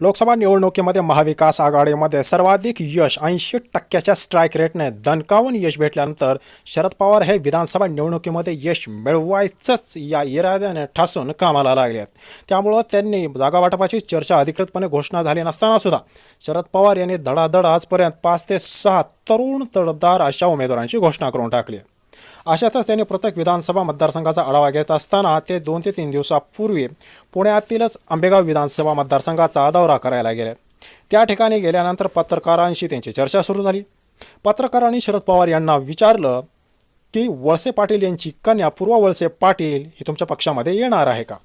लोकसभा निवडणुकीमध्ये महाविकास आघाडीमध्ये सर्वाधिक यश ऐंशी टक्क्याच्या स्ट्राईक रेटने दणकावून यश भेटल्यानंतर शरद पवार हे विधानसभा निवडणुकीमध्ये यश मिळवायचंच या इराद्याने ठासून कामाला लागले आहेत. त्यामुळं त्यांनी जागावाटपाची चर्चा अधिकृतपणे घोषणा झाली नसताना सुद्धा शरद पवार यांनी धडाधड आजपर्यंत पाच ते सहा तरुण तडदार अशा उमेदवारांची घोषणा करून टाकली आहे. अशातच त्यांनी प्रत्येक विधानसभा मतदारसंघाचा आढावा घेत असताना ते दोन ते तीन दिवसापूर्वी पुण्यातीलच आंबेगाव विधानसभा मतदारसंघाचा दौरा करायला गेले. त्या ठिकाणी गेल्यानंतर पत्रकारांशी त्यांची चर्चा सुरू झाली. पत्रकारांनी शरद पवार यांना विचारलं की वळसे पाटील यांची कन्या पूर्व वळसे पाटील ही तुमच्या पक्षामध्ये येणार आहे का?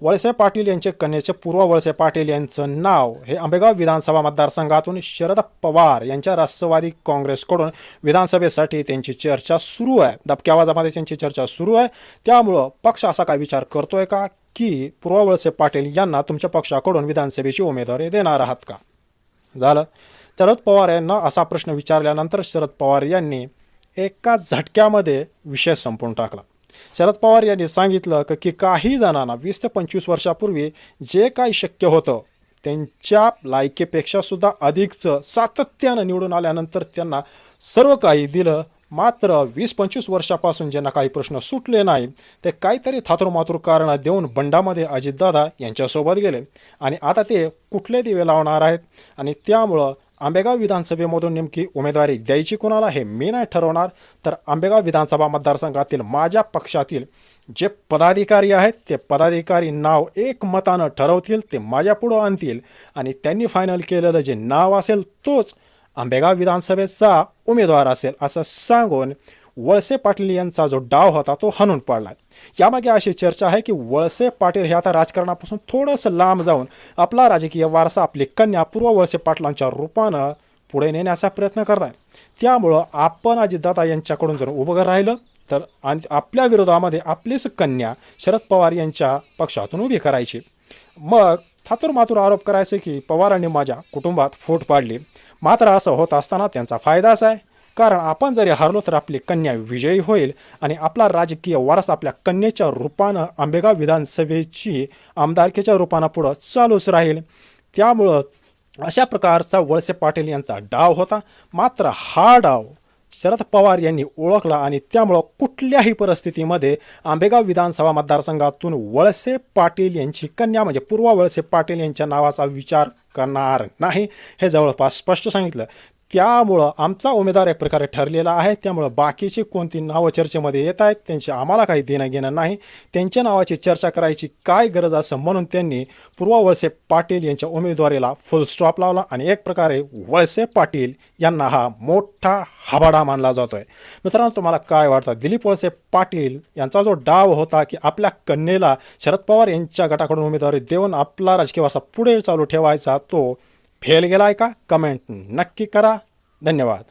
वळसे पाटील यांचे कन्याचे पूर्व वळसे पाटील यांचं नाव हे आंबेगाव विधानसभा मतदारसंघातून शरद पवार यांच्या राष्ट्रवादी काँग्रेसकडून विधानसभेसाठी त्यांची चर्चा सुरू आहे. दबक्या आवाजामध्ये त्यांची चर्चा सुरू आहे. त्यामुळं पक्ष असा काय विचार करतोय का? की पूर्व वळसे पाटील यांना तुमच्या पक्षाकडून विधानसभेची उमेदवारी देणार आहात का? झालं. शरद पवार यांना असा प्रश्न विचारल्यानंतर शरद पवार यांनी एका झटक्यामध्ये विषय संपवून टाकला. शरद पवार यांनी सांगितलं का की काही जणांना वीस ते पंचवीस वर्षापूर्वी जे काही शक्य होतं त्यांच्या लायकीपेक्षा सुद्धा अधिकचं सातत्यानं निवडून आल्यानंतर त्यांना सर्व काही दिलं. मात्र वीस पंचवीस वर्षापासून ज्यांना काही प्रश्न सुटले नाहीत ते काहीतरी थातुरमातुर कारणं देऊन बंडामध्ये अजितदादा यांच्यासोबत गेले. आणि आता ते कुठले दिवे लावणार आहेत? आणि त्यामुळं आंबेगाव विधानसभेमधून नेमकी उमेदवारी द्यायची कोणाला हे मी नाही ठरवणार. तर आंबेगाव विधानसभा मतदारसंघातील माझ्या पक्षातील जे पदाधिकारी आहेत ते पदाधिकारी नाव एक मतानं ठरवतील ते माझ्या पुढं आणतील आणि त्यांनी फायनल केलेलं जे नाव असेल तोच आंबेगाव विधानसभेचा उमेदवार असेल असं सांगून वळसे पाटील यांचा जो डाव होता तो हाणून पाडला. यामागे अशी चर्चा आहे की वळसे पाटील हे आता राजकारणापासून थोडंसं लांब जाऊन आपला राजकीय वारसा आपली कन्या पूर्व वळसे पाटलांच्या रूपानं पुढे नेण्याचा प्रयत्न करतात. त्यामुळं आपण अजितदादा यांच्याकडून जर उभं राहिलं तर आणि आपल्या विरोधामध्ये आपलीच कन्या शरद पवार यांच्या पक्षातून उभी करायची. मग थातूर मातूर आरोप करायचे की पवारांनी माझ्या कुटुंबात फूट पाडली. मात्र असं होत असताना त्यांचा फायदाच आहे. कारण आपण जरी हरलो तर आपली कन्या विजयी होईल आणि आपला राजकीय वारस आपल्या कन्येच्या रूपानं आंबेगाव विधानसभेची आमदारकीच्या रूपानं पुढं चालूच राहील. त्यामुळं अशा प्रकारचा वळसे पाटील यांचा डाव होता. मात्र हा डाव शरद पवार यांनी ओळखला आणि त्यामुळं कुठल्याही परिस्थितीमध्ये आंबेगाव विधानसभा मतदारसंघातून वळसे पाटील यांची कन्या म्हणजे पूर्व वळसे पाटील यांच्या नावाचा विचार करणार नाही हे जवळपास स्पष्ट सांगितलं. त्यामुळं आमचा उमेदवार एक प्रकारे ठरलेला आहे. त्यामुळं बाकीची कोणती नावं चर्चेमध्ये येत आहेत त्यांची आम्हाला काही देणं घेणं नाही. त्यांच्या नावाची चर्चा करायची काय गरज असं म्हणून त्यांनी पूर्व वळसे पाटील यांच्या उमेदवारीला फुल स्टॉप लावला आणि एक प्रकारे वळसे पाटील यांना हा मोठा हबाडा मानला जातो आहे मित्रांनो तुम्हाला काय वाटतं? दिलीप वळसे पाटील यांचा जो डाव होता की आपल्या कन्येला शरद पवार यांच्या गटाकडून उमेदवारी देऊन आपला राजकीय वारसा पुढे चालू ठेवायचा तो फेल गेला आहे का? कमेंट नक्की करा. धन्यवाद.